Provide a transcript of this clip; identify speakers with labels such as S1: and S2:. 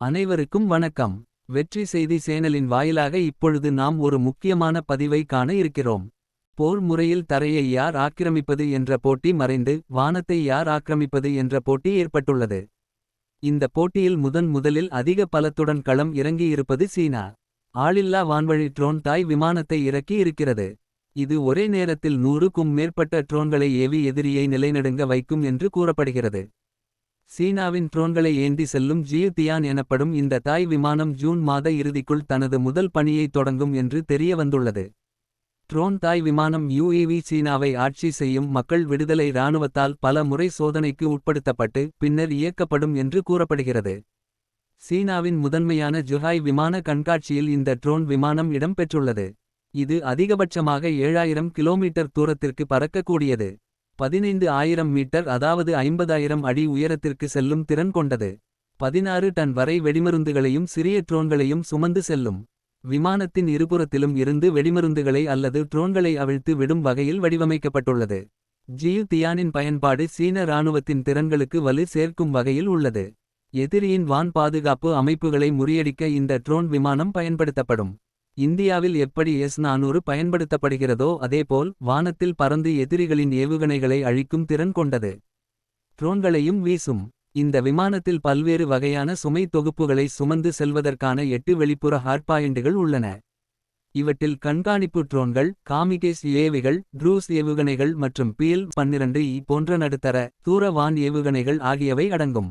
S1: அனைவருக்கும் வணக்கம். வெற்றி செய்தி சேனலின் வாயிலாக இப்பொழுது நாம் ஒரு முக்கியமான பதிவை காண இருக்கிறோம். போர் முறையில் தரையை யார் ஆக்கிரமிப்பது என்ற போட்டி மறைந்து வானத்தை யார் ஆக்கிரமிப்பது என்ற போட்டி ஏற்பட்டுள்ளது. இந்த போட்டியில் முதன் முதலில் அதிக பலத்துடன் களம் இறங்கியிருப்பது சீனா. ஆளில்லா வான்வழி ட்ரோன் தாய் விமானத்தை இறக்கி இருக்கிறது. இது ஒரே நேரத்தில் நூறுக்கும் மேற்பட்ட ட்ரோன்களை ஏவி எதிரியை நிலைநடுங்க வைக்கும் என்று கூறப்படுகிறது. சீனாவின் ட்ரோன்களை ஏந்தி செல்லும் ஜியு தியான் எனப்படும் இந்த தாய் விமானம் ஜூன் மாத இறுதிக்குள் தனது முதல் பணியை தொடங்கும் என்று தெரிய வந்துள்ளது ட்ரோன் தாய் விமானம் யுஏவி சீனாவை ஆட்சி செய்யும் மக்கள் விடுதலை இராணுவத்தால் பல முறை சோதனைக்கு உட்படுத்தப்பட்டு பின்னர் இயக்கப்படும் என்று கூறப்படுகிறது. சீனாவின் முதன்மையான ஜுஹாய் விமான கண்காட்சியில் இந்த ட்ரோன் விமானம் இடம்பெற்றுள்ளது. இது அதிகபட்சமாக ஏழாயிரம் கிலோமீட்டர் தூரத்திற்கு பறக்கக்கூடியது. பதினைந்து ஆயிரம் மீட்டர் அதாவது ஐம்பதாயிரம் அடி உயரத்திற்கு செல்லும் திறன் கொண்டது. பதினாறு டன் வரை வெடிமருந்துகளையும் சிறிய ட்ரோன்களையும் சுமந்து செல்லும். விமானத்தின் இருபுறத்திலும் இருந்து வெடிமருந்துகளை அல்லது ட்ரோன்களை அவிழ்த்து விடும் வகையில் வடிவமைக்கப்பட்டுள்ளது. ஜியு தியானின் பயன்பாடு சீன இராணுவத்தின் திறன்களுக்கு வலு சேர்க்கும் வகையில் உள்ளது. எதிரியின் வான் பாதுகாப்பு அமைப்புகளை முறியடிக்க இந்த ட்ரோன் விமானம் பயன்படுத்தப்படும். இந்தியாவில் எப்படி எஸ் நானூறு பயன்படுத்தப்படுகிறதோ அதேபோல் வானத்தில் பறந்து எதிரிகளின் ஏவுகணைகளை அழிக்கும் திறன் கொண்டது. ட்ரோன்களையும் வீசும். இந்த விமானத்தில் பல்வேறு வகையான சுமை தொகுப்புகளை சுமந்து செல்வதற்கான எட்டு வெளிப்புற ஹார்ட்பாயிண்டுகள் உள்ளன. இவற்றில் கண்காணிப்பு ட்ரோன்கள் காமிகேஸ் ஏவிகள் ட்ரூஸ் ஏவுகணைகள் மற்றும் பிஎல் பன்னிரண்டு இ போன்ற நடுத்தர தூர வான் ஏவுகணைகள் ஆகியவை அடங்கும்.